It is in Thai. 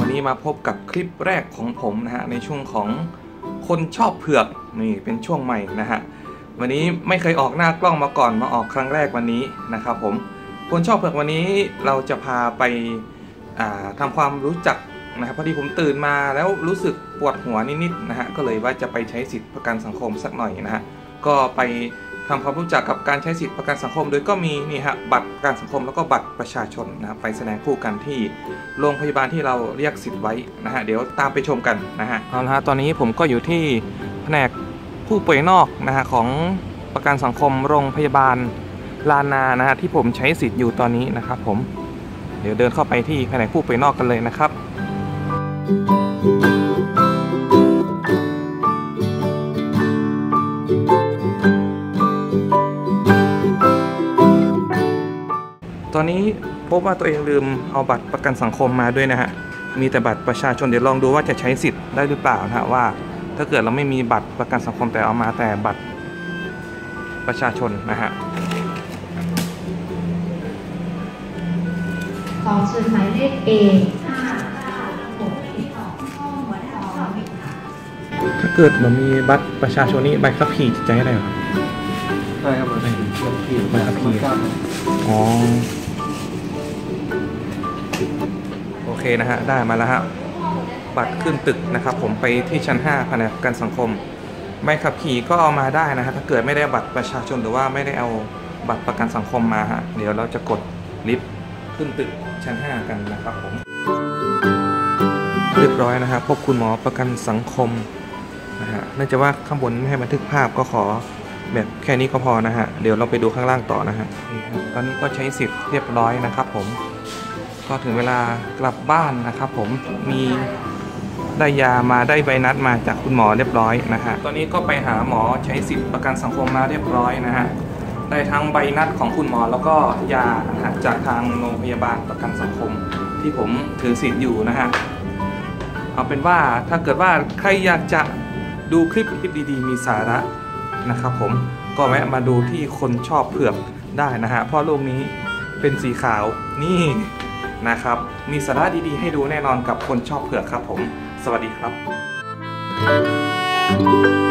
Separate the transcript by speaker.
Speaker 1: วันนี้มาพบกับคลิปแรกของผมนะฮะในช่วงของคนชอบเผือกนี่เป็นช่วงใหม่นะฮะวันนี้ไม่เคยออกหน้ากล้องมาก่อนมาออกครั้งแรกวันนี้นะครับผมคนชอบเผือกวันนี้เราจะพาไปาทำความรู้จักนะครับพอดีผมตื่นมาแล้วรู้สึกปวดหัวนิดๆนะฮะก็เลยว่าจะไปใช้สิทธิประกันสังคมสักหน่อยนะฮะก็ไป ทำความรู้จักกับการใช้สิทธิประกันสังคม โดยก็มีนี่ฮะบัตรประกันสังคมแล้วก็บัตรประชาชนนะครับไปแสดงคู่กันที่โรงพยาบาลที่เราเรียกสิทธิ์ไว้นะฮะเดี๋ยวตามไปชมกันนะฮะเอาละฮะตอนนี้ผมก็อยู่ที่แผนกผู้ป่วยนอกนะฮะของประกันสังคมโรงพยาบาลลานานะฮะที่ผมใช้สิทธิ์อยู่ตอนนี้นะครับผมเดี๋ยวเดินเข้าไปที่แผนกผู้ป่วยนอกกันเลยนะครับ ตอนนี้พบว่าตัวเองลืมเอาบัตรประกันสังคมมาด้วยนะฮะ มีแต่บัตรประชาชนเดี๋ยวลองดูว่าจะใช้สิทธิ์ได้หรือเปล่านะฮะว่า ถ้าเกิดเราไม่มีบัตรประกันสังคมแต่เอามาแต่บัตรประชาชนนะฮะ
Speaker 2: ขอเชิญหมายเลข A ห้าเก้าหกสิบสองห้องหัวแถวสองค่ะ
Speaker 1: ถ้าเกิดเรามีบัตรประชาชนนี้ใบขับขี่จะใช้ได้ไหมครับ
Speaker 3: ใช่ครับผมเป็นขีด
Speaker 1: มาครับพี่อ๋อ นะฮะ ได้มาแล้วฮะ บัตรขึ้นตึกนะครับ ผมไปที่ชั้น5แผนกประกันสังคมใบขับขี่ก็เอามาได้นะฮะ ถ้าเกิดไม่ได้บัตรประชาชนหรือว่าไม่ได้เอาบัตรประกันสังคมมาฮะ เดี๋ยวเราจะกดลิฟต์ขึ้นตึกชั้น 5 กันนะครับผม เรียบร้อยนะฮะพบคุณหมอประกันสังคมนะฮะเนื่องจากว่าข้างบนไม่ให้บันทึกภาพก็ขอแบบแค่นี้ก็พอนะฮะ เดี๋ยวเราไปดูข้างล่างต่อนะฮะตอนนี้ก็ใช้สิทธิ์เรียบร้อยนะครับผม ก็ถึงเวลากลับบ้านนะครับ ผมมีได้ยามาได้ใบนัดมาจากคุณหมอเรียบร้อยนะฮะตอนนี้ก็ไปหาหมอใช้สิทธิ์ประกันสังคมมาเรียบร้อยนะฮะได้ทั้งใบนัดของคุณหมอแล้วก็ยานะฮะจากทางโรงพยาบาลประกันสังคม ที่ผมถือสิทธิ์อยู่นะฮะเอาเป็นว่าถ้าเกิดว่าใครอยากจะดูคลิปคลิปดีๆ มีสาระนะครับผมก็แวะมาดูที่คนชอบเผือกได้นะฮะเพราะรูปนี้เป็นสีขาวนี่ นะครับ มีสาระดีๆให้ดูแน่นอนกับคนชอบเผือกครับผม สวัสดีครับ